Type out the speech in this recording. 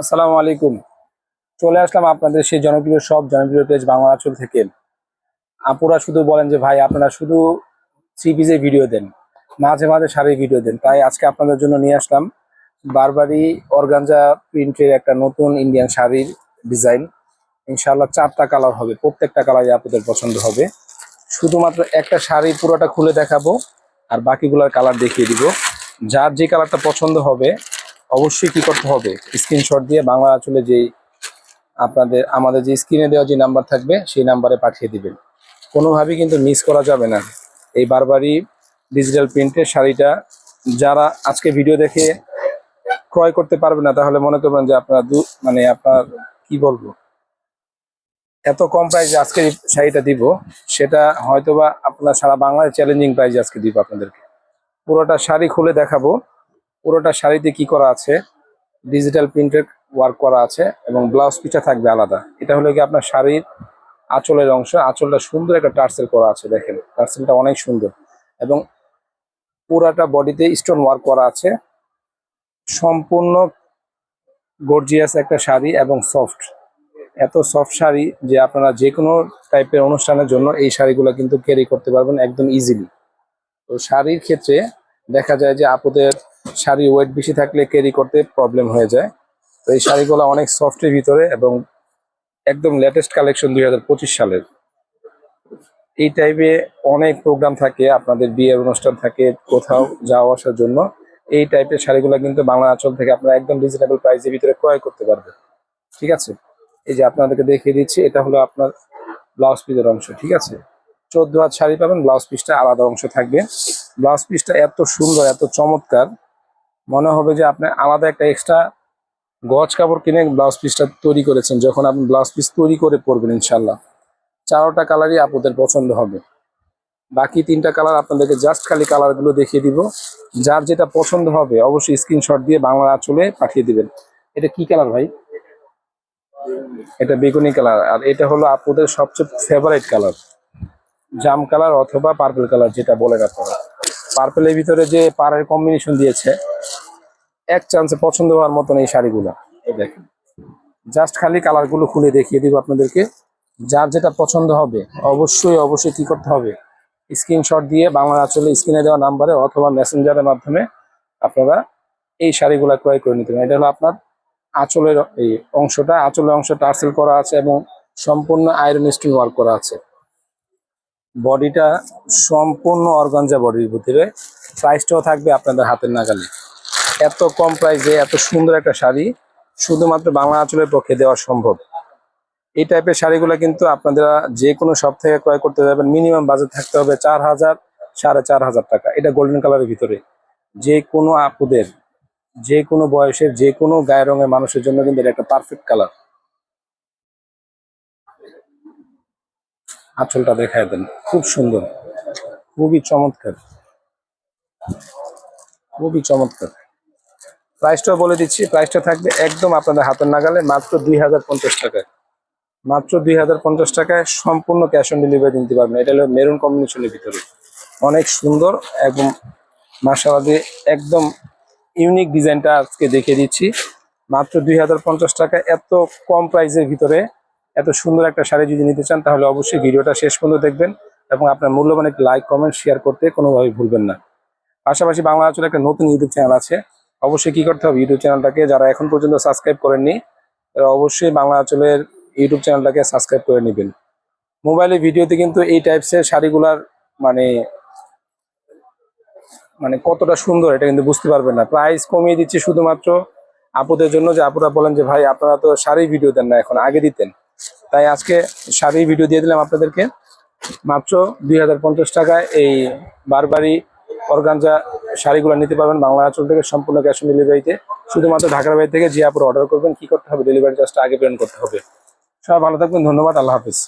আসসালামু আলাইকুম। চলে আসলাম আপনাদের সেই জনপ্রিয় সব, জনপ্রিয় পেজ বাংলা আঁচল থেকে। আপুরা শুধু বলেন যে, ভাই, আপনারা শুধু থ্রি পিসের ভিডিও দেন, মাঝে মাঝে শাড়ির ভিডিও দেন। তাই আজকে আপনাদের জন্য নিয়ে আসলাম বারবারি অর্গানজা প্রিন্টের একটা নতুন ইন্ডিয়ান শাড়ির ডিজাইন ইনশাআল্লাহ চারটা কালার হবে, প্রত্যেকটা কালারই আপনাদের পছন্দ হবে। শুধুমাত্র একটা শাড়ি পুরোটা খুলে দেখাবো, আর বাকিগুলোর কালার দেখিয়ে দিব। যার যে কালারটা পছন্দ হবে অবশ্যই কি করতে হবে? স্ক্রিনশট দিয়ে বাংলা আঁচলে যেই আপনাদের, আমাদের যে স্ক্রিনে দেওয়া যে নাম্বার থাকবে, সেই নাম্বারে পাঠিয়ে দিবেন। কোনোভাবেই কিন্তু মিস করা যাবে না। এই বারবারই ডিজিটাল প্রিন্টের শাড়িটা যারা আজকে ভিডিও দেখে ক্রয় করতে পারবে না, তাহলে মনে করবেন যে আপনার দু মানে আপনার, কি বলব? এত কম প্রাইসে আজকে শাড়িটা দিব, সেটা হয়তোবা আপনার সারা বাংলায় চ্যালেঞ্জিং প্রাইসে আজকে দিব আপনাদেরকে। পুরোটা শাড়ি খুলে দেখাবো। পুরোটা শাড়িতে কি করা আছে? ডিজিটাল প্রিন্টেড ওয়ার্ক করা আছে এবং ব্লাউজ পিসটা থাকবে আলাদা। এটা হলো কি আপনার শাড়ির আঁচলের অংশ। আঁচলটা সুন্দর একটা টার্সেল করা আছে, দেখেন। টার্সেলটা অনেক সুন্দর। এবং পুরাটা বডিতে স্টোন ওয়ার্ক করা আছে। সম্পূর্ণ গর্জিয়াস একটা শাড়ি এবং সফট এত সফট শাড়ি যে আপনারা যে কোনো টাইপের অনুষ্ঠানের জন্য এই শাড়িগুলো কিন্তু ক্যারি করতে পারবেন একদম ইজিলি তো শাড়ির ক্ষেত্রে দেখা যায় যে আপুদের শাড়ি ওয়েট বেশি থাকলে ক্যারি করতে প্রবলেম হয়ে যায়। তো এই শাড়িগুলো অনেক সফটের ভিতরে এবং একদম লেটেস্ট কালেকশন দুই হাজার পঁচিশ সালের। এই টাইপে অনেক প্রোগ্রাম থাকে, আপনাদের বিয়ের অনুষ্ঠান থাকে, কোথাও যাওয়া আসার জন্য। এই টাইপের শাড়িগুলো কিন্তু বাংলা আঁচল থেকে আপনারা একদম রিজনেবল প্রাইসের ভিতরে ক্রয় করতে পারবেন। ঠিক আছে? এই যে আপনাদেরকে দেখিয়ে দিচ্ছি, এটা হলো আপনার ব্লাউজ পিসের অংশ, ঠিক আছে? চোদ্দ হাত শাড়ি পাবেন ব্লাউজ পিসটা আলাদা অংশ থাকবে। ব্লাউজ পিসটা এত সুন্দর, এত চমৎকার। মনে হবে যে আপনি আলাদা একটা এক্সট্রা গজ কাপড় কিনে ব্লাউজ পিসটা তৈরি করেছেন, যখন আপনি ব্লাউজ পিস তৈরি করে পরবেন ইনশাল্লাহ চারোটা কালারই আপনাদের পছন্দ হবে। বাকি তিনটা কালার আপনাদেরকে জাস্ট খালি কালারগুলো দেখিয়ে দিব। যার যেটা পছন্দ হবে, অবশ্যই স্ক্রিনশট দিয়ে বাংলা আঁচলে পাঠিয়ে দিবেন। এটা কি কালার ভাই? এটা বেগুনি কালার আর এটা হলো আপনাদের সবচেয়ে ফেভারিট কালার জাম কালার অথবা পার্পল কালার যেটা বলেন আপনারা। পার্পেলের ভিতরে যে পাড়ের কম্বিনেশন দিয়েছে, এক চান্সে পছন্দ হওয়ার মতন এই শাড়িগুলো। দেখেন। জাস্ট খালি কালারগুলো খুলে দেখিয়ে দিব আপনাদেরকে। যার যেটা পছন্দ হবে, অবশ্যই অবশ্যই কি করতে হবে? স্ক্রিনশট দিয়ে বাংলা আঁচলে স্ক্রিনে দেওয়া নাম্বারে অথবা মেসেঞ্জারের মাধ্যমে আপনারা এই শাড়িগুলো ক্রয় করে নিতে পারেন। এটা হলো আপনার আঁচলের এই অংশটা। আঁচলের অংশ টার্সেল করা আছে এবং সম্পূর্ণ আয়রন স্টোন ওয়ার্ক করা আছে। বডিটা সম্পূর্ণ অর্গানজা বডির ভিতরে। প্রাইসটাও থাকবে আপনাদের হাতের নাগালে। এত কম প্রাইসে এত সুন্দর একটা শাড়ি শুধুমাত্র বাংলা আঁচলের পক্ষে দেওয়া সম্ভব। এই টাইপের শাড়িগুলো কিন্তু আপনারা যে কোনো শপ থেকে ক্রয় করতে যাবেন, মিনিমাম বাজেট থাকতে হবে চার হাজার, সাড়ে চার হাজার টাকা। এটা গোল্ডেন কালারের ভিতরে। যে কোনো আপুদের, যে কোনো বয়সের, যে কোনো গায়ের রঙের মানুষের জন্য কিন্তু এটা একটা পারফেক্ট কালার আঁচলটা দেখায় দেন। খুব সুন্দর। খুবই চমৎকার। খুবই চমৎকার। প্রাইসটা বলে দিচ্ছি। প্রাইসটা থাকবে একদম আপনাদের হাতের নাগালে মাত্র দুই হাজার পঞ্চাশ টাকায়। মাত্র দুই হাজার পঞ্চাশ টাকায় সম্পূর্ণ ক্যাশ অন ডেলিভারি দিতে পারবেন। এটা হলো মেরুন কম্বিনেশনের ভিতরে। অনেক সুন্দর এবং মাসালা দিয়ে একদম ইউনিক ডিজাইনটা আজকে দেখিয়ে দিচ্ছি। মাত্র দুই হাজার পঞ্চাশ টাকা এত কম প্রাইসের ভিতরে এত সুন্দর একটা শাড়ি যদি নিতে চান, তাহলে অবশ্যই ভিডিওটা শেষ পর্যন্ত দেখবেন এবং আপনার মূল্যবান একটি লাইক কমেন্ট শেয়ার করতে কোনোভাবেই ভুলবেন না। পাশাপাশি বাংলা আঁচলে একটা নতুন ইউটিউব চ্যানেল আছে। অবশ্যই কি করতে হবে? ইউটিউব চ্যানেলটাকে যারা এখন পর্যন্ত সাবস্ক্রাইব করেননি, তারা অবশ্যই বাংলা আঁচলের ইউটিউব চ্যানেলটাকে সাবস্ক্রাইব করে নেবেন। মোবাইলে ভিডিওতে কিন্তু এই টাইপসের শাড়িগুলার মানে মানে কতটা সুন্দর এটা কিন্তু বুঝতে পারবেন না। প্রাইস কমিয়ে দিচ্ছি শুধুমাত্র আপুদের জন্য যে আপুরা বলেন যে, ভাই, আপনারা তো শাড়ি ভিডিও দেন না এখন, আগে দিতেন। তাই আজকে শাড়ি ভিডিও দিয়ে দিলাম আপনাদেরকে। মাত্র দুই হাজার পঞ্চাশ টাকায় এই বারবারি অর্গানজা শাড়িগুলো নিতে পারবেন। বাংলা আঁচল থেকে সম্পূর্ণ ক্যাশ অন ডেলিভারিতে শুধুমাত্র ঢাকার বাইরে থেকে যে অর্ডার করবেন। কি করতে হবে? ডেলিভারি চার্জটা আগে পেমেন্ট করতে হবে। সবাই ভালো থাকবেন। ধন্যবাদ। আল্লাহ হাফিজ।